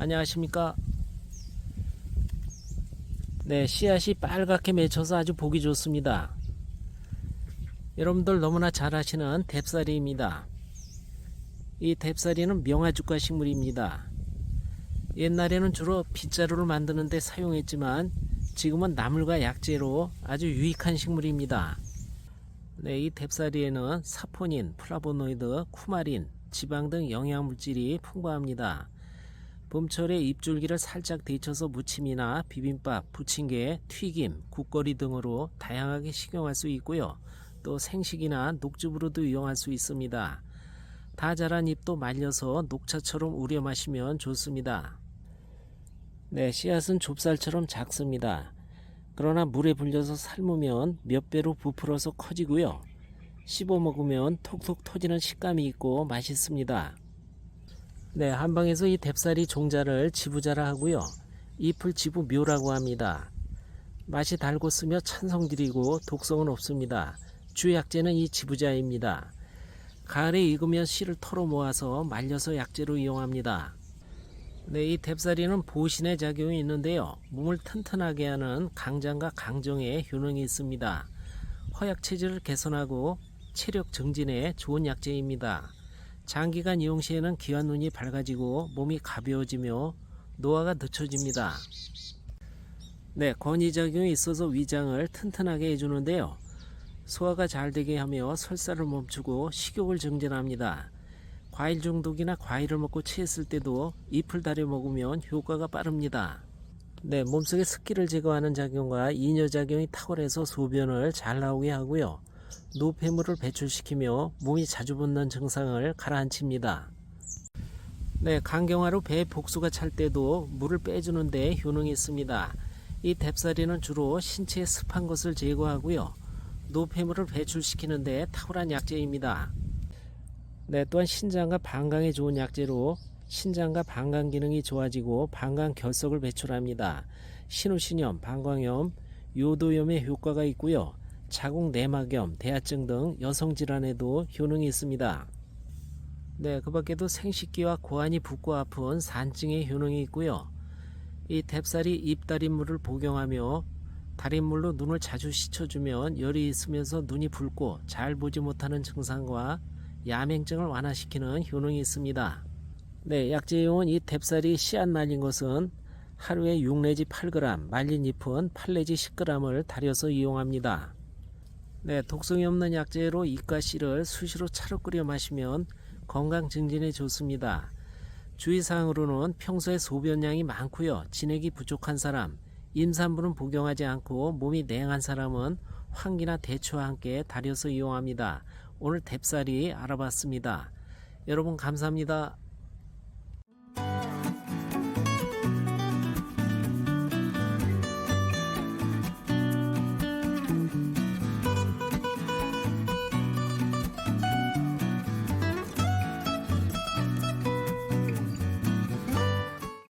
안녕하십니까? 네 씨앗이 빨갛게 맺혀서 아주 보기 좋습니다. 여러분들 너무나 잘 아시는 뎁사리입니다. 이 뎁사리는 명아주과 식물입니다. 옛날에는 주로 빗자루를 만드는 데 사용했지만 지금은 나물과 약재로 아주 유익한 식물입니다. 네, 이 뎁사리에는 사포닌, 플라보노이드, 쿠마린, 지방 등 영양물질이 풍부합니다. 봄철에 잎줄기를 살짝 데쳐서 무침이나 비빔밥, 부침개, 튀김, 국거리 등으로 다양하게 식용할 수 있고요. 또 생식이나 녹즙으로도 이용할 수 있습니다. 다 자란 잎도 말려서 녹차처럼 우려 마시면 좋습니다. 네, 씨앗은 좁쌀처럼 작습니다. 그러나 물에 불려서 삶으면 몇 배로 부풀어서 커지고요. 씹어 먹으면 톡톡 터지는 식감이 있고 맛있습니다. 네, 한방에서 이 뎁살이 종자를 지부자라 하고요. 잎을 지부묘라고 합니다. 맛이 달고 쓰며 찬성질이고 독성은 없습니다. 주 약재는 이 지부자입니다. 가을에 익으면 씨를 털어 모아서 말려서 약재로 이용합니다. 네, 이 뎁사리는 보신의 작용이 있는데요. 몸을 튼튼하게 하는 강장과 강정의 효능이 있습니다. 허약 체질을 개선하고 체력 증진에 좋은 약재입니다. 장기간 이용 시에는 귀한 눈이 밝아지고 몸이 가벼워지며 노화가 늦춰집니다. 네, 권위작용이 있어서 위장을 튼튼하게 해주는데요. 소화가 잘 되게 하며 설사를 멈추고 식욕을 증진합니다. 과일 중독이나 과일을 먹고 체했을 때도 잎을 다려 먹으면 효과가 빠릅니다. 네, 몸속의 습기를 제거하는 작용과 이뇨 작용이 탁월해서 소변을 잘 나오게 하고요. 노폐물을 배출시키며 몸이 자주 붓는 증상을 가라앉힙니다. 네, 강경화로 배 복수가 찰 때도 물을 빼주는 데 효능이 있습니다. 이 뎁사리는 주로 신체에 습한 것을 제거하고요. 노폐물을 배출시키는 데 탁월한 약재입니다. 네, 또한 신장과 방광에 좋은 약재로 신장과 방광 기능이 좋아지고 방광 결석을 배출합니다. 신우신염, 방광염, 요도염에 효과가 있고요. 자궁 내막염, 대하증 등 여성 질환에도 효능이 있습니다. 네, 그 밖에도 생식기와 고환이 붓고 아픈 산증에 효능이 있고요. 이 뎁살이 잎다림물을 복용하며 다림물로 눈을 자주 씻어주면 열이 있으면서 눈이 붉고 잘 보지 못하는 증상과 야맹증을 완화시키는 효능이 있습니다. 네, 약재용은 이 뎁살이 씨앗 말린 것은 하루에 6 내지 8g, 말린 잎은 8 내지 10g을 달여서 이용합니다. 네, 독성이 없는 약재로 잎과 씨를 수시로 차로 끓여 마시면 건강 증진에 좋습니다. 주의사항으로는 평소에 소변량이 많고요. 진액이 부족한 사람, 임산부는 복용하지 않고 몸이 냉한 사람은 환기나 대추와 함께 달여서 이용합니다. 오늘 뎁살이 알아봤습니다. 여러분 감사합니다.